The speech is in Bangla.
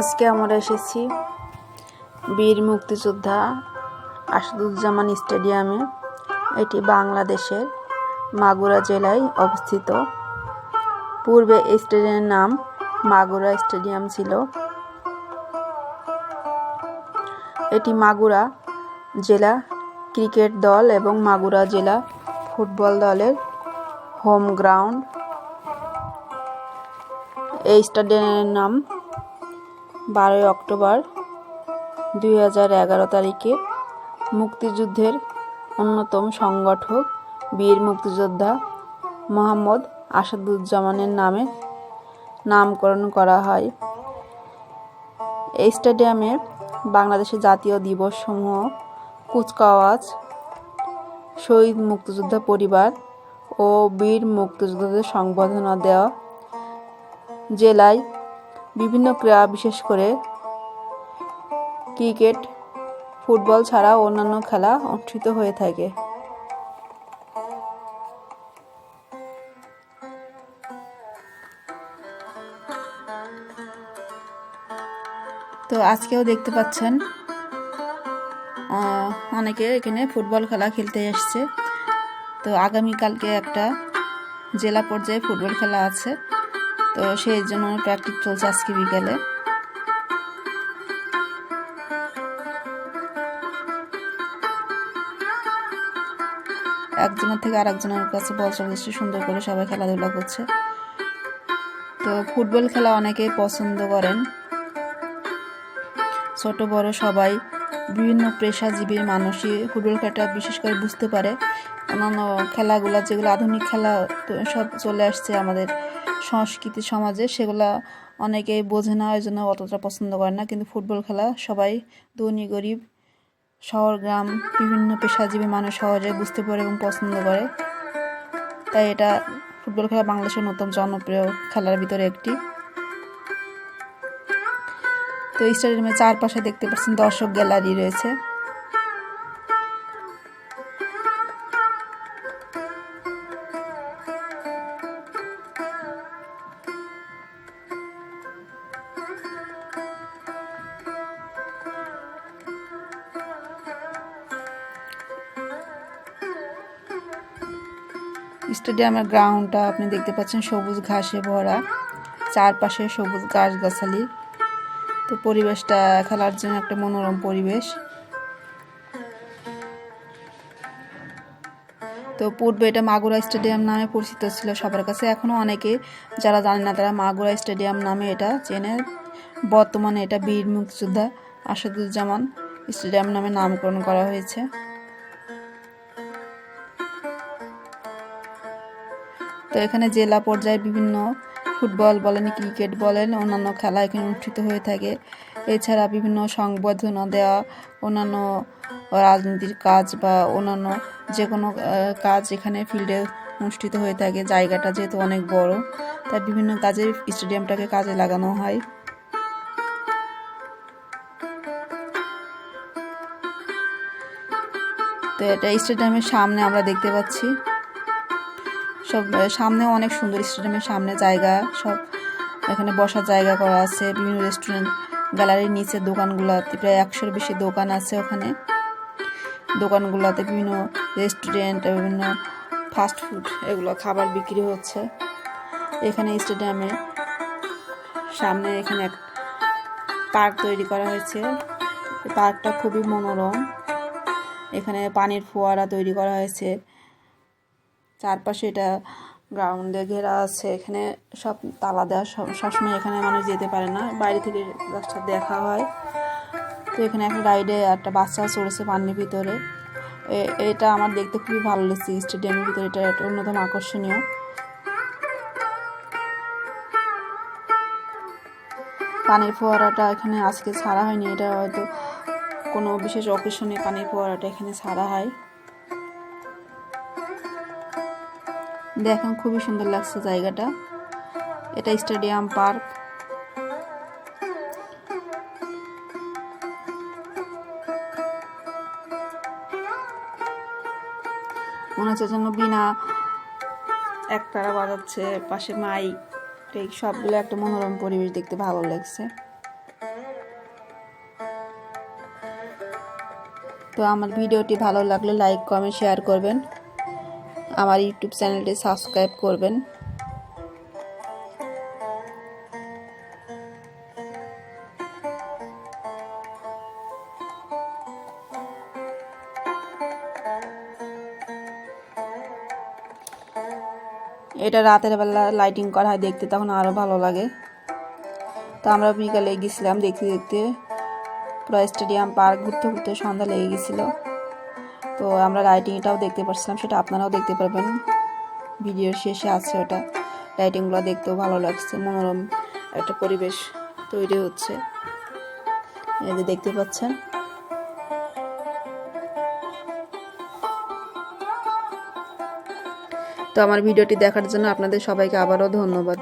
আজকে আমরা এসেছি বীর মুক্তিযোদ্ধা আসাদুজ্জামান স্টেডিয়ামে। এটি বাংলাদেশের মাগুরা জেলায় অবস্থিত। পূর্বে এই স্টেডিয়ামের নাম মাগুরা স্টেডিয়াম ছিল। এটি মাগুরা জেলা ক্রিকেট দল এবং মাগুরা জেলা ফুটবল দলের হোম গ্রাউন্ড। এই স্টেডিয়ামের নাম বারোই অক্টোবর দুই হাজার এগারো তারিখে মুক্তিযুদ্ধের অন্যতম সংগঠক বীর মুক্তিযোদ্ধা মোহাম্মদ আসাদুজ্জামানের নামে নামকরণ করা হয়। এই স্টেডিয়ামে বাংলাদেশের জাতীয় দিবসসমূহ, কুচকাওয়াজ, শহীদ মুক্তিযোদ্ধা পরিবার ও বীর মুক্তিযোদ্ধাদের সংবর্ধনা দেওয়া জেলায় বিভিন্ন ক্রীড়া, বিশেষ করে ক্রিকেট, ফুটবল ছাড়াও অন্যান্য খেলা অনুষ্ঠিত হয়ে থাকে। তো আজকেও দেখতে পাচ্ছেন অনেকে এখানে ফুটবল খেলা খেলতে এসছে। তো আগামীকালকে একটা জেলা পর্যায়ে ফুটবল খেলা আছে। তো সেই জন্য প্র্যাকটিস চলছে আজকে বিকালে। একজনের থেকে আরেকজনের কাছে বল চলে যাচ্ছে সুন্দর করে সবাই খেলাধুলা করছে। তো ফুটবল খেলা অনেকেই পছন্দ করেন। ছোট, বড় সবাই বিভিন্ন পেশাজীবীর মানুষই ফুটবল খেলাটা বিশেষ করে বুঝতে পারে। অন্যান্য খেলাগুলো, যেগুলো আধুনিক খেলা সব চলে আসছে আমাদের। সংস্কৃতি সমাজে সেগুলা অনেকেই বোঝে না ওই জন্য অতটা পছন্দ করে না। কিন্তু ফুটবল খেলা সবাই, ধনী, গরিব, শহর, গ্রাম, বিভিন্ন পেশাজীবী মানুষ সহজে বুঝতে পারে এবং পছন্দ করে। তাই এটা ফুটবল খেলা বাংলাদেশের নতুন জনপ্রিয় খেলার ভিতরে একটি। তো এই স্টেডিয়ামের চারপাশে দেখতে পাচ্ছেন দর্শক গ্যালারি রয়েছে। স্টেডিয়ামের গ্রাউন্ডটা আপনি দেখতে পাচ্ছেন, সবুজ ঘাসে ভরা, চারপাশে সবুজ গাছগাছালি। তো পরিবেশটা খেলার জন্য একটা মনোরম পরিবেশ। তো পূর্বে এটা মাগুরা স্টেডিয়াম নামে পরিচিত ছিল সবার কাছে। এখনও অনেকে যারা জানে না তারা মাগুরা স্টেডিয়াম নামে এটা চেনে। বর্তমানে এটা বীর মুক্তিযোদ্ধা আসাদুজ্জামান স্টেডিয়াম নামে নামকরণ করা হয়েছে। তো এখানে জেলা পর্যায়ে বিভিন্ন ফুটবল বলেন, ক্রিকেট বলেন, অন্যান্য খেলা এখানে অনুষ্ঠিত হয়ে থাকে। এছাড়া বিভিন্ন সংবর্ধনা দেওয়া, অন্যান্য রাজনীতির কাজ বা অন্যান্য যে কোনো কাজ এখানে ফিল্ডে অনুষ্ঠিত হয়ে থাকে। জায়গাটা যেহেতু অনেক বড়, তাই বিভিন্ন কাজে স্টেডিয়ামটাকে কাজে লাগানো হয়। তো এটা স্টেডিয়ামের সামনে আমরা দেখতে পাচ্ছি। সব আহ, সামনেও অনেক সুন্দর স্টেডিয়ামের সামনে জায়গা সব এখানে বসার জায়গা করা আছে বিভিন্ন রেস্টুরেন্ট গ্যালারির নিচে দোকানগুলোতে প্রায় একশোর বেশি দোকান আছে ওখানে। দোকানগুলোতে বিভিন্ন রেস্টুরেন্ট বিভিন্ন ফাস্ট ফুড এগুলো খাবার বিক্রি হচ্ছে। এখানে স্টেডিয়ামে সামনে এখানে এক পার্ক তৈরি করা হয়েছে। পার্কটা খুবই মনোরম। এখানে পানির ফোয়ারা তৈরি করা হয়েছে। চারপাশে এটা গ্রাউন্ডে ঘেরা আছে, এখানে সব তালা দেওয়া সব সবসময় এখানে মানুষ যেতে পারে না, বাইরে থেকে রাস্তা দেখা হয়। তো এখানে একটা রাইডে একটা বাচ্চা চড়েছে পানির ভিতরে। এটা আমার দেখতে খুবই ভালো লেগেছে স্টেডিয়ামের ভিতরে এটা একটা অন্যতম আকর্ষণীয়। পানির ফোয়ারাটা এখানে আজকে ছাড়া হয়নি, এটা হয়তো কোনো বিশেষ অকেশনে পানির ফোয়ারাটা এখানে ছাড়া হয়। দেখেন খুবই সুন্দর লাগছে জায়গাটা। এটা স্টেডিয়াম পার্ক। মনে হচ্ছে যেন বিনা একতারা বাজাচ্ছে, পাশে মাইক, এই সবগুলো একটা মনোরম পরিবেশ দেখতে ভালো লাগছে। তো আমার ভিডিওটি ভালো লাগলে লাইক, কমেন্ট, শেয়ার করবেন। আমার ইউটিউব চ্যানেলটি সাবস্ক্রাইব করবেন। এটা রাতের বেলা লাইটিং করা হয়, দেখতে তখন আরও ভালো লাগে। তো আমরা বিকালে গেছিলাম দেখতে দেখতে। পুরো স্টেডিয়াম পার্ক ঘুরতে ঘুরতে সন্ধ্যা লেগে গেছিল। তো আমরা লাইটিংটাও দেখতে পাচ্ছিলাম সেটা আপনারাও দেখতে পারবেন। ভিডিওর শেষে আছে ওটা। লাইটিংগুলো দেখতেও ভালো লাগছে, মনোরম একটা পরিবেশ তৈরি হচ্ছে। দেখতে পাচ্ছেন। তো আমার ভিডিওটি দেখার জন্য আপনাদের সবাইকে আবারও ধন্যবাদ।